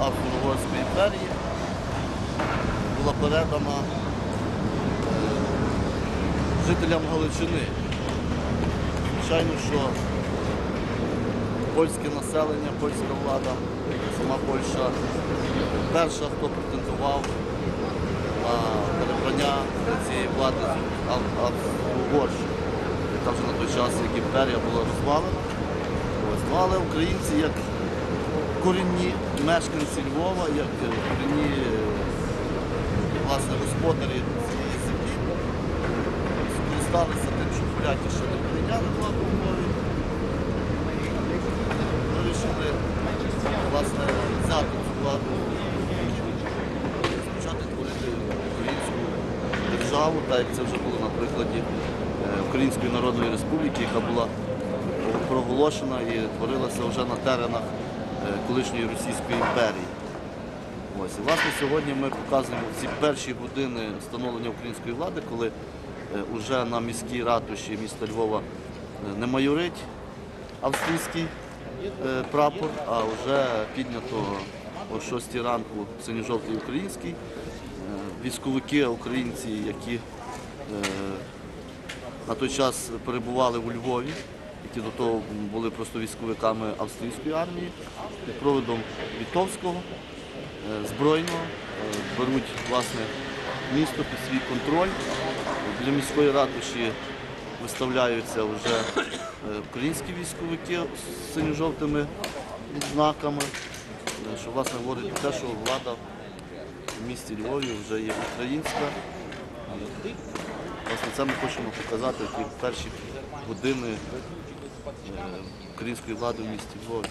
Австро-Угорської імперії була передана е, жителям Галичини. Звичайно, що польське населення, польська влада, сама Польща перша, хто претендував на перебрання цієї влади Австро-Угорщини. Яка вже на той час, як імперія була розвалена. Але українці як корінні мешканці Львова, як е, корінні е, власне, господарі цієї землі, скористалися тим, що поляки ще не прийняли владу Львові. Вирішили власне, взяти цю владу почати творити українську державу, так як це вже було на прикладі е, Української Народної Республіки, яка була проголошена і творилася вже на теренах колишньої Російської імперії. Ось. Власне, сьогодні ми показуємо ці перші години становлення української влади, коли вже на міській ратуші міста Львова е, не майорить австрійський е, прапор, а вже піднято о 6 ранку синьо-жовтий український. Е, Військовики, українці, які е, на той час перебували у Львові, які до того були просто військовиками австрійської армії, під проводом Вітовського, е, збройного, е, беруть власне місто під свій контроль. Біля міської ратуші виставляються вже е, українські військовики з синьо-жовтими знаками, що власне говорить про те, що влада в місті Львові вже є українська. Власне, це ми хочемо показати ті перші години української влади в місті Львові.